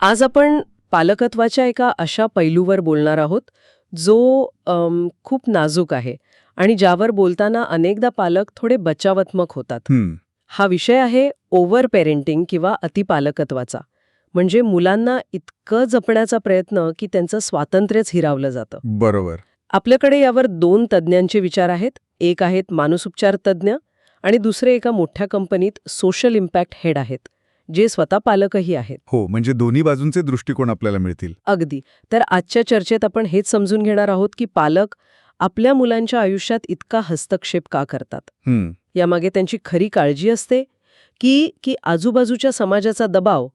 आज आपण पालकत्वाच्या एका अशा पैलूवर बोलणार आहोत जो अम, खूप नाजूक आहे आणि ज्यावर बोलताना अनेकदा पालक थोडे बचावात्मक होतात. हं, हा विषय आहे ओव्हर पेरेंटिंग किंवा अतिपालकत्वाचा म्हणजे मुलांना इतकं जपण्याचा प्रयत्न की त्यांचं स्वातंत्र्यच हिरावलं जातं. बरोबर. आपल्याकडे यावर दोन तज्ज्ञांचे विचार आहेत. एक आहेत मानसोपचार तज्ज्ञ आणि दुसरे एका मोठ्या कंपनीत सोशल इम्पॅक्ट हेड आहेत. जे स्वतः पालकही आहेत. हो म्हणजे दोन्ही बाजूंचे दृष्टिकोन आपल्याला मिळतील. अगदी. तर आजच्या चर्चेत आपण हेच समजून घेणार आहोत की पालक आपल्या मुलांच्या आयुष्यात इतका हस्तक्षेप का करतात? यामागे त्यांची खरी काळजी असते की की आजूबाजूच्या समाजाचा दबाव.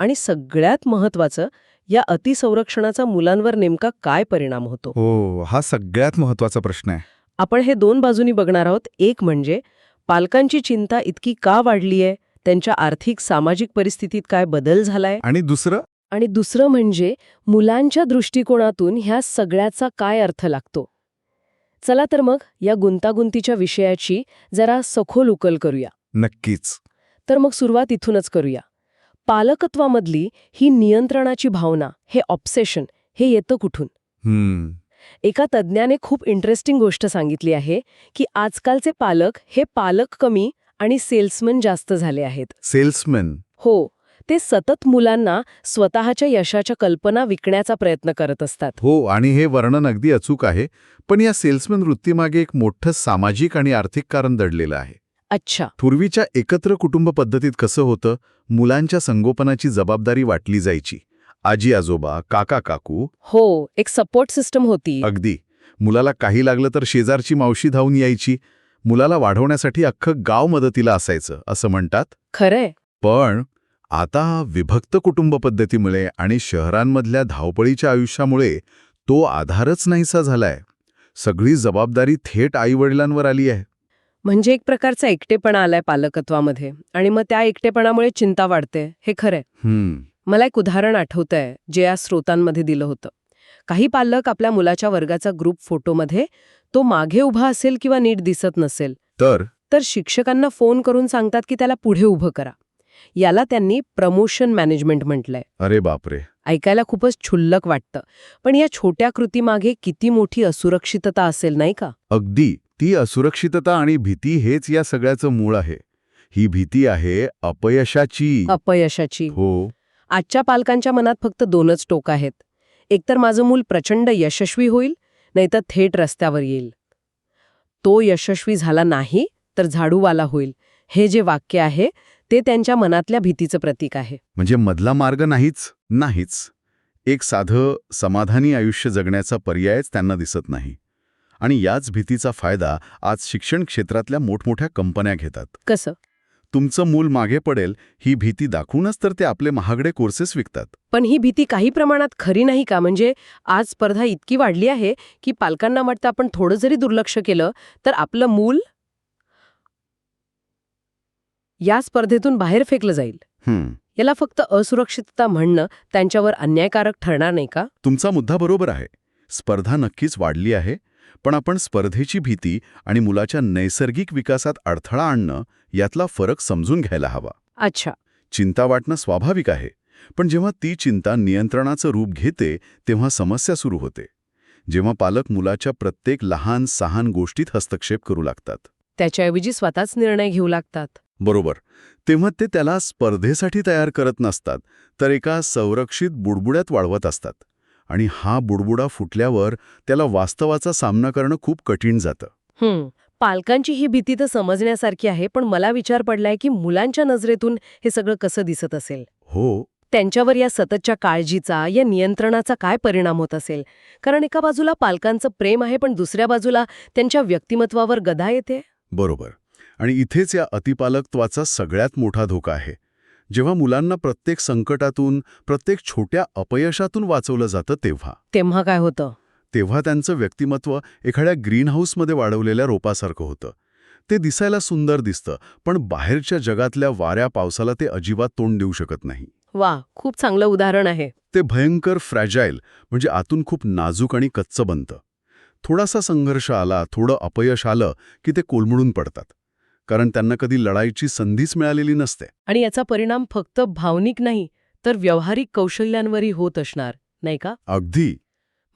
आणि सगळ्यात महत्वाचं या अतिसंरक्षणाचा मुलांवर नेमका काय परिणाम होतो? हो हा सगळ्यात महत्त्वाचा प्रश्न आहे. आपण हे दोन बाजूनी बघणार आहोत. एक म्हणजे पालकांची चिंता इतकी का वाढली आहे त्यांच्या आर्थिक सामाजिक परिस्थितीत काय बदल झालाय? आणि दुसरं? आणि दुसरं म्हणजे मुलांच्या दृष्टिकोनातून ह्या सगळ्याचा काय अर्थ लागतो? चला तर मग या गुंतागुंतीच्या विषयाची जरा सखोल उकल करूया. नक्कीच. तर मग सुरुवात इथूनच करूया. पालकत्वामधली ही नियंत्रणाची भावना हे ऑब्सेशन हे येतं कुठून? एका तज्ज्ञाने खूप इंटरेस्टिंग गोष्ट सांगितली आहे की आजकालचे पालक हे पालक कमी आणि सेल्समन जास्त झाले आहेत. सेल्समॅन? हो ते सतत मुलांना स्वतःच्या यशाच्या कल्पना विकण्याचा प्रयत्न करत असतात. हो आणि हे वर्णन अगदी अचूक आहे पण या सेल्समॅन वृत्तीमागे एक मोठं सामाजिक आणि आर्थिक कारण दडलेलं आहे. अच्छा. पूर्वीच्या एकत्र कुटुंब पद्धतीत कसं होतं? मुलांच्या संगोपनाची जबाबदारी वाटली जायची. आजी आजोबा काका काकू हो एक सपोर्ट सिस्टम होती. अगदी. मुलाला काही लागलं तर शेजारची मावशी धावून यायची. मुलाला वाढवण्यासाठी अख्खं गाव मदतीला असायचं असं म्हणतात. खरंय. पण आता विभक्त कुटुंब पद्धतीमुळे आणि शहरांमधल्या धावपळीच्या आयुष्यामुळे तो आधारच नाहीसा झालाय. सगळी जबाबदारी थेट आईवडिलांवर आली आहे. म्हणजे एक प्रकारचा एकटेपणा आलाय पालकत्वामध्ये आणि मग त्या एकटेपणामुळे चिंता वाढते हे खरंय. मला एक उदाहरण आठवतंय जे या स्रोतांमध्ये दिलं होतं. काही पालक आपल्या मुलाच्या वर्गाचा ग्रुप फोटोमध्ये तो मागे उभा असेल किंवा नीट दिसत नसेल. तर? तर शिक्षकांना फोन करून सांगतात की त्याला पुढे उभं करा. याला त्यांनी प्रमोशन मॅनेजमेंट म्हटलंय. अरे बापरे. ऐकायला खूपच क्षुल्लक वाटतं. पण या छोट्या कृतीमागे किती मोठी असुरक्षितता असेल नाही का? अगदी. ती असुरक्षितता आणि भीती हेच या सगळ्याचं मूळ आहे. ही भीती आहे अपयशाची. अपयशाची. हो. आजच्या पालकांच्या मनात फक्त दोनच टोक आहेत. एकतर माझं मूल प्रचंड यशस्वी होईल नाहीतर थेट रस्त्यावर येईल. तो यशस्वी झाला नाही तर झाडूवाला होईल. हे जे वाक्य आहे ते त्यांच्या मनातल्या भीतीचं प्रतीक आहे. म्हणजे मधला मार्ग नाहीच नाहीच. एक साधं समाधानी आयुष्य जगण्याचा पर्यायच त्यांना दिसत नाही. आणि याच भीतीचा फायदा आज शिक्षण क्षेत्रातल्या मोठमोठ्या कंपन्या घेतात. कसं? तुमचं मूल मागे पडेल ही भीती दाखवूनच तर ते आपले महागडे कोर्सेस विकतात. पण ही भीती काही प्रमाणात खरी नाही का? म्हणजे आज स्पर्धा इतकी वाढली आहे की पालकांना वाटतं आपण थोडं जरी दुर्लक्ष केलं तर आपलं मूल या स्पर्धेतून बाहेर फेकलं जाईल. याला फक्त असुरक्षितता म्हणणं त्यांच्यावर अन्यायकारक ठरणार नाही का? तुमचा मुद्दा बरोबर आहे. स्पर्धा नक्कीच वाढली आहे. पण आपण स्पर्धेची भीती आणि मुलाच्या नैसर्गिक विकासात अडथळा आणणं यातला फरक समजून घ्यायला हवा. अच्छा. चिंता वाटणं स्वाभाविक आहे पण जेव्हा ती चिंता नियंत्रणाचं रूप घेते तेव्हा समस्या सुरू होते. जेव्हा पालक मुलाच्या प्रत्येक लहान सहान गोष्टीत हस्तक्षेप करू लागतात. त्याच्याऐवजी स्वतःच निर्णय घेऊ लागतात. बरोबर. तेव्हा ते त्याला स्पर्धेसाठी तयार करत नसतात तर एका संरक्षित बुडबुड्यात वाढवत असतात. आणि हा बुडबुडा फुटल्यावर त्याला वास्तवाचा सामना करणं खूप कठीण जातं. हम्म पालकांची ही भीती तर समजण्यासारखी आहे पण मला विचार पडलाय की मुलांच्या नजरेतून हे सगळं कसं दिसत असेल? हो. त्यांच्यावर या सततच्या काळजीचा या नियंत्रणाचा काय परिणाम होत असेल? कारण एका बाजूला पालकांचं प्रेम आहे पण दुसऱ्या बाजूला त्यांच्या व्यक्तिमत्वावर गदा येते? बरोबर. आणि इथेच या अतिपालकत्वाचा सगळ्यात मोठा धोका आहे. जेव्हा मुलांना प्रत्येक संकटातून प्रत्येक छोट्या अपयशातून वाचवलं जातं तेव्हा. तेव्हा काय होतं? तेव्हा त्यांचं व्यक्तिमत्व एखाद्या ग्रीनहाऊसमध्ये वाढवलेल्या रोपासारखं होतं. ते दिसायला सुंदर दिसतं पण बाहेरच्या जगातल्या वाऱ्या पावसाला ते अजिबात तोंड देऊ शकत नाही. वा खूप चांगलं उदाहरण आहे. ते भयंकर फ्रॅजाईल म्हणजे आतून खूप नाजूक आणि कच्चं बनतं. थोडासा संघर्ष आला थोडं अपयश आलं की ते कोलमडून पडतात. कारण त्यांना कधी लढाईची संधीच मिळालेली नसते. आणि याचा परिणाम फक्त भावनिक नाही तर व्यावहारिक कौशल्यांवरही होत असणार नाही का? अगदी.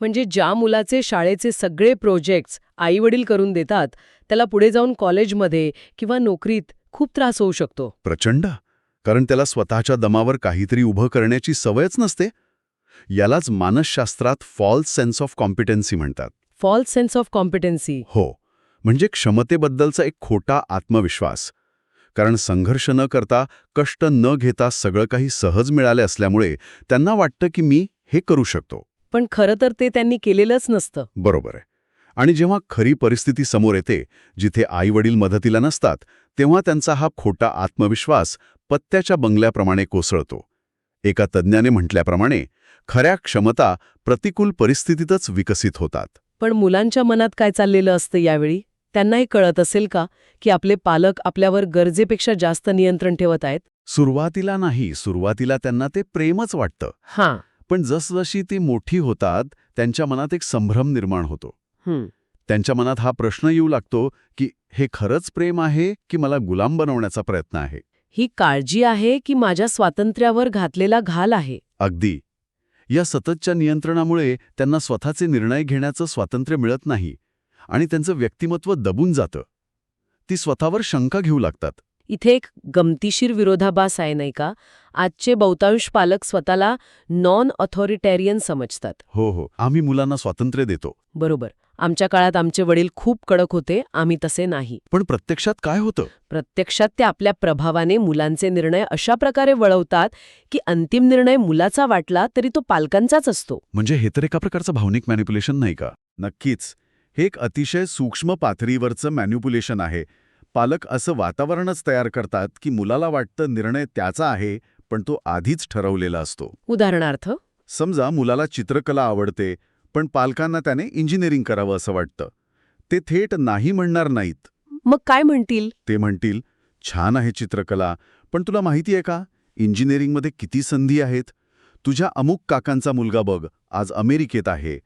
म्हणजे ज्या मुलाचे शाळेचे सगळे प्रोजेक्ट्स आईवडील करून देतात त्याला पुढे जाऊन कॉलेजमध्ये किंवा नोकरीत खूप त्रास होऊ शकतो. प्रचंड. कारण त्याला स्वतःच्या दमावर काहीतरी उभं करण्याची सवयच नसते. यालाच मानसशास्त्रात फॉल्स सेन्स ऑफ कॉम्पिटन्सी म्हणतात. फॉल्स सेन्स ऑफ कॉम्पिटन्सी हो. म्हणजे क्षमतेबद्दलचा एक खोटा आत्मविश्वास. कारण संघर्ष न करता कष्ट न घेता सगळं काही सहज मिळाले असल्यामुळे त्यांना वाटतं की मी हे करू शकतो. पण खरं तर ते त्यांनी केलेलंच नसतं. बरोबर आहे. आणि जेव्हा खरी परिस्थिती समोर येते जिथे आईवडील मदतीला नसतात तेव्हा त्यांचा हा खोटा आत्मविश्वास पत्त्याच्या बंगल्याप्रमाणे कोसळतो. एका तज्ज्ञाने म्हटल्याप्रमाणे खऱ्या क्षमता प्रतिकूल परिस्थितीतच विकसित होतात. पण मुलांच्या मनात काय चाललेलं असतं यावेळी? त्यांनाही कळत असेल का की आपले पालक आपल्यावर गरजेपेक्षा जास्त नियंत्रण ठेवत आहेत? सुरुवातीला नाही सुरुवातीला त्यांना ते प्रेमच वाटतं. हां. पण जसजशी ती मोठी होतात त्यांच्या मनात एक संभ्रम निर्माण होतो. त्यांच्या मनात हा प्रश्न येऊ लागतो की हे खरंच प्रेम आहे की मला गुलाम बनवण्याचा प्रयत्न आहे? ही काळजी आहे की माझ्या स्वातंत्र्यावर घातलेला घाल आहे? अगदी. या सततच्या नियंत्रणामुळे त्यांना स्वतःचे निर्णय घेण्याचं स्वातंत्र्य मिळत नाही. आणि त्यांचं व्यक्तिमत्व दबून जातं. ती स्वतःवर शंका घेऊ लागतात. इथे एक गमतीशीर विरोधाभास आहे नाही का? आजचे बहुतांश पालक स्वतःला नॉन ऑथॉरिटॅरियन समजतात. हो हो. आम्ही मुलांना स्वातंत्र्य देतो. बरोबर. आमच्या काळात आमचे वडील खूप कडक होते आम्ही तसे नाही. पण प्रत्यक्षात काय होतं? प्रत्यक्षात ते आपल्या प्रभावाने मुलांचे निर्णय अशा प्रकारे वळवतात की अंतिम निर्णय मुलाचा वाटला तरी तो पालकांचाच असतो. म्हणजे हे तर एका प्रकारचं भावनिक मॅनिप्युलेशन नाही का? नक्कीच. हे एक अतिशय सूक्ष्म पातळीवरचं मॅन्युप्युलेशन आहे. पालक असं वातावरणच तयार करतात की मुलाला वाटतं निर्णय त्याचा आहे पण तो आधीच ठरवलेला असतो. उदाहरणार्थ? समजा मुलाला चित्रकला आवडते पण पालकांना त्याने इंजिनिअरिंग करावं असं वाटतं. ते थेट नाही म्हणणार नाहीत. मग काय म्हणतील? ते म्हणतील छान आहे चित्रकला पण तुला माहिती आहे का? इंजिनिअरिंगमध्ये किती संधी आहेत? तुझ्या अमुक काकांचा मुलगा बघ आज अमेरिकेत आहे.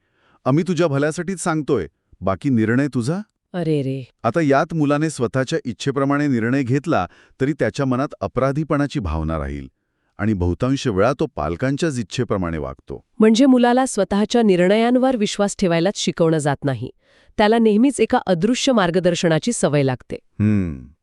आम्ही तुझ्या भल्यासाठीच सांगतोय. बाकी निर्णय तुझा? अरे रे. आता यात मुलाने स्वतःच्या इच्छेप्रमाणे निर्णय घेतला तरी त्याच्या मनात अपराधीपणाची भावना राहील. आणि बहुतांश वेळा तो पालकांच्याच इच्छेप्रमाणे वागतो. म्हणजे मुलाला स्वतःच्या निर्णयांवर विश्वास ठेवायलाच शिकवणं जात नाही. त्याला नेहमीच एका अदृश्य मार्गदर्शनाची सवय लागते.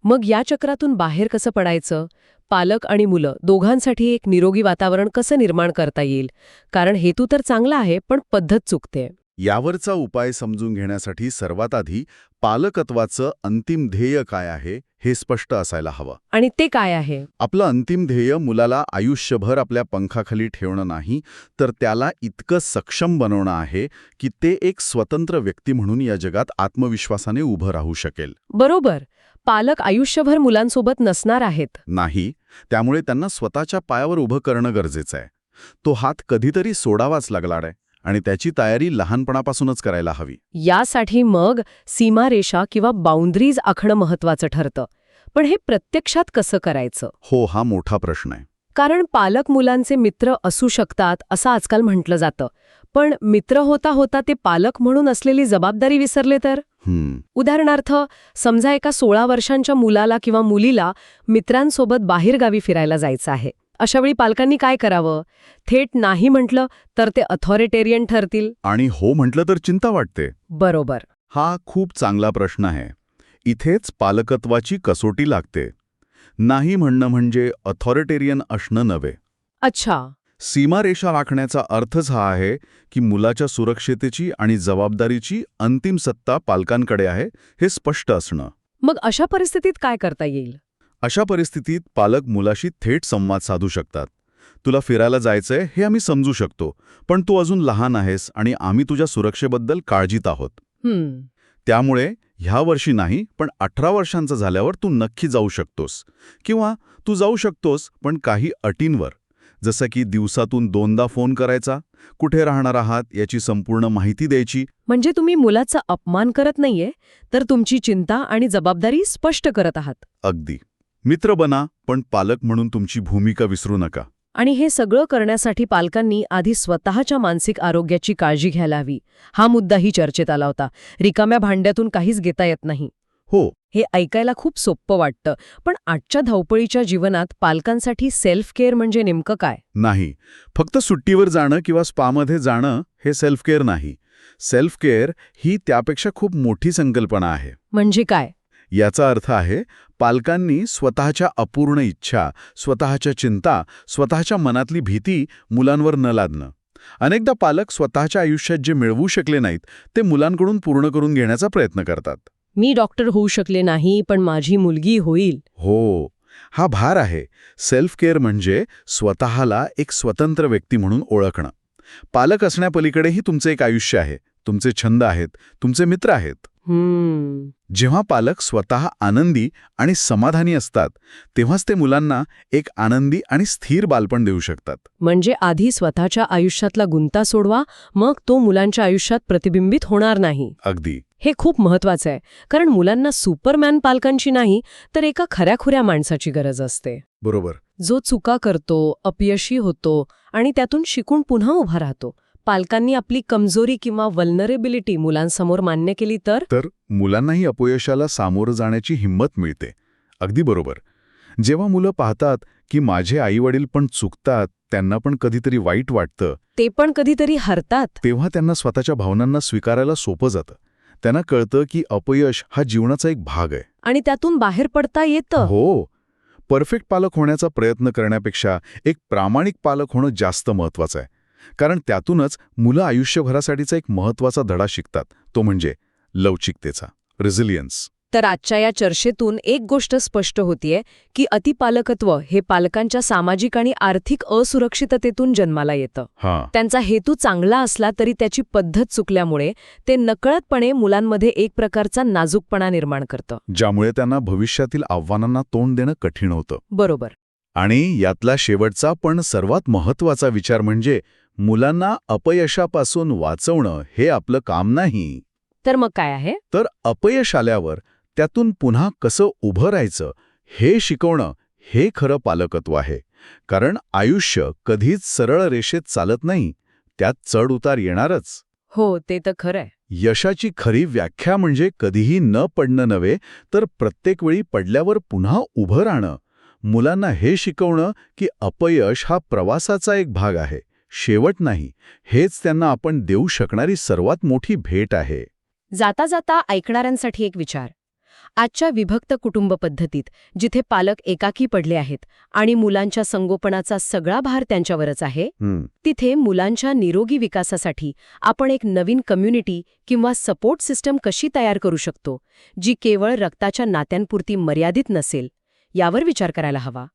मग या चक्रातून बाहेर कसं पडायचं? पालक आणि मुलं दोघांसाठी एक निरोगी वातावरण कसं निर्माण करता येईल? कारण हेतू तर चांगला आहे पण पद्धत चुकते यावरचा उपाय समजून घेण्यासाठी सर्वात आधी पालकत्वाचं अंतिम ध्येय काय आहे हे स्पष्ट असायला हवं. आणि ते काय आहे? आपलं अंतिम ध्येय मुलाला आयुष्यभर आपल्या पंखाखाली ठेवणं नाही तर त्याला इतकं सक्षम बनवणं आहे की ते एक स्वतंत्र व्यक्ती म्हणून या जगात आत्मविश्वासाने उभं राहू शकेल. बरोबर. पालक आयुष्यभर मुलांसोबत नसणार आहेत. नाही त्यामुळे त्यांना स्वतःच्या पायावर उभं करणं गरजेचं आहे. तो हात कधीतरी सोडावाच लागणार आहे आणि त्याची तयारी लहानपणापासूनच करायला हवी. यासाठी मग सीमारेषा किंवा बाउंड्रीज आखणं महत्वाचं ठरतं. पण हे प्रत्यक्षात कसं करायचं? हो हा मोठा प्रश्न आहे. कारण पालक मुलांचे मित्र असू शकतात असं आजकाल म्हटलं जातं. पण मित्र होता होता ते पालक म्हणून असलेली जबाबदारी विसरले तर? हम्म. उदाहरणार्थ समजा एका सोळा वर्षांच्या मुलाला किंवा मुलीला मित्रांसोबत बाहेरगावी फिरायला जायचं आहे. अशावेळी पालकांनी काय करावं? थेट नाही म्हटलं तर ते अथॉरिटेरियन ठरतील. आणि हो म्हटलं तर चिंता वाटते. बरोबर. हा खूप चांगला प्रश्न आहे. इथेच पालकत्वाची कसोटी लागते. नाही म्हणणं म्हणजे अथॉरिटेरियन असणं नव्हे. अच्छा. सीमारेषा राखण्याचा अर्थच हा आहे की मुलाच्या सुरक्षितेची आणि जबाबदारीची अंतिम सत्ता पालकांकडे आहे हे स्पष्ट असणं. मग अशा परिस्थितीत काय करता येईल? अशा परिस्थितीत पालक मुलाशी थेट संवाद साधू शकतात. तुला फिरायला जायचंय हे आम्ही समजू शकतो पण तू अजून लहान आहेस आणि आम्ही तुझ्या सुरक्षेबद्दल काळजीत आहोत. त्यामुळे ह्या वर्षी नाही पण अठरा वर्षांचा झाल्यावर तू नक्की जाऊ शकतोस. किंवा तू जाऊ शकतोस पण काही अटींवर. जसं की दिवसातून दोनदा फोन करायचा कुठे राहणार आहात याची संपूर्ण माहिती द्यायची. म्हणजे तुम्ही मुलाचा अपमान करत नाहीये तर तुमची चिंता आणि जबाबदारी स्पष्ट करत आहात. अगदी. मित्र बना पण पालक म्हणून तुमची भूमिका विसरू नका. आणि हे सगळं करण्यासाठी पालकांनी आधी स्वतःच्या मानसिक आरोग्याची काळजी घ्यायला हवी. हा मुद्दाही चर्चेत आला होता. रिकाम्या भांड्यातून काहीच घेता येत नाही. हो. हे ऐकायला खूप सोपं वाटतं पण आजच्या धावपळीच्या जीवनात पालकांसाठी सेल्फ केअर म्हणजे नेमकं काय? नाही. फक्त सुट्टीवर जाणं किंवा स्पामध्ये जाणं हे सेल्फ केअर नाही. सेल्फ केअर ही त्यापेक्षा खूप मोठी संकल्पना आहे. म्हणजे काय? याचा अर्थ आहे पालकांनी स्वतःच्या अपूर्ण इच्छा स्वतःच्या चिंता स्वतःच्या मनातली भीती मुलांवर न लादणं. अनेकदा पालक स्वतःच्या आयुष्यात जे मिळवू शकले नाहीत ते मुलांकडून पूर्ण करून घेण्याचा प्रयत्न करतात. मी डॉक्टर होऊ शकले नाही पण माझी मुलगी होईल. हो हा भार आहे. सेल्फ केअर म्हणजे स्वतःला एक स्वतंत्र व्यक्ती म्हणून ओळखणं. पालक असण्यापलीकडेही तुमचे एक आयुष्य आहे. तुमचे छंद आहेत. तुमचे मित्र आहेत. जेव्हा पालक स्वतः आनंदी आणि समाधानी असतात तेव्हाच ते मुलांना एक आनंदी आणि स्थिर बालपण देऊ शकतात. म्हणजे आधी स्वतःच्या आयुष्यातला गुंता सोडवा मग तो मुलांच्या आयुष्यात प्रतिबिंबित होणार नाही. अगदी. हे खूप महत्वाचं आहे कारण मुलांना सुपरमॅन पालकांची नाही तर एका खऱ्याखुऱ्या माणसाची गरज असते. बरोबर. जो चुका करतो अपयशी होतो आणि त्यातून शिकून पुन्हा उभा राहतो पालकांनी आपली कमजोरी किंवा वल्नरेबिलिटी मुलांसमोर मान्य केली तर? तर मुलांनाही अपयशाला सामोरं जाण्याची हिंमत मिळते. अगदी बरोबर. जेव्हा मुलं पाहतात की माझे आईवडील पण चुकतात त्यांना पण कधीतरी वाईट वाटतं. ते पण कधीतरी हरतात. तेव्हा त्यांना स्वतःच्या भावनांना स्वीकारायला सोपं जातं. त्यांना कळतं की अपयश हा जीवनाचा एक भाग आहे. आणि त्यातून बाहेर पडता येतं. हो. परफेक्ट पालक होण्याचा प्रयत्न करण्यापेक्षा एक प्रामाणिक पालक होणं जास्त महत्वाचं आहे. कारण त्यातूनच मुलं आयुष्यभरासाठीचा एक महत्त्वाचा धडा शिकतात. तो म्हणजे लवचिकतेचा रेझिलियन्स तर आजच्या या चर्चेतून एक गोष्ट स्पष्ट होतीये की अतिपालकत्व हे पालकांच्या सामाजिक आणि आर्थिक असुरक्षिततेतून जन्माला येतं. हां. त्यांचा हेतू चांगला असला तरी त्याची पद्धत चुकल्यामुळे ते नकळतपणे मुलांमध्ये एक प्रकारचा नाजूकपणा निर्माण करतं. ज्यामुळे त्यांना भविष्यातील आव्हानांना तोंड देणं कठीण होतं. बरोबर. आणि यातला शेवटचा पण सर्वात महत्त्वाचा विचार म्हणजे मुलांना अपयशापासून वाचवणं हे आपलं काम नाही. तर मग काय आहे? तर अपयश आल्यावर त्यातून पुन्हा कसं उभं राहायचं हे शिकवणं हे खरं पालकत्व आहे. कारण आयुष्य कधीच सरळ रेषेत चालत नाही त्यात चढ उतार येणारच. हो ते तर खरंय. यशाची खरी व्याख्या म्हणजे कधीही न पडणं नव्हे तर प्रत्येक वेळी पडल्यावर पुन्हा उभं राहणं. मुलांना हे शिकवणं की अपयश हा प्रवासाचा एक भाग आहे. शेवट नाही हेच त्यांना आपण देऊ शकणारी सर्वात मोठी भेट आहे. जाता जाता ऐकणाऱ्यांसाठी एक विचार. आजच्या विभक्त कुटुंब पद्धतीत जिथे पालक एकाकी पडले आहेत आणि मुलांच्या संगोपनाचा सगळा भार त्यांच्यावरच आहे तिथे मुलांच्या निरोगी विकासासाठी आपण एक नवीन कम्युनिटी किंवा सपोर्ट सिस्टम कशी तयार करू शकतो जी केवळ रक्ताच्या नात्यांपुरती मर्यादित नसेल यावर विचार करायला हवा.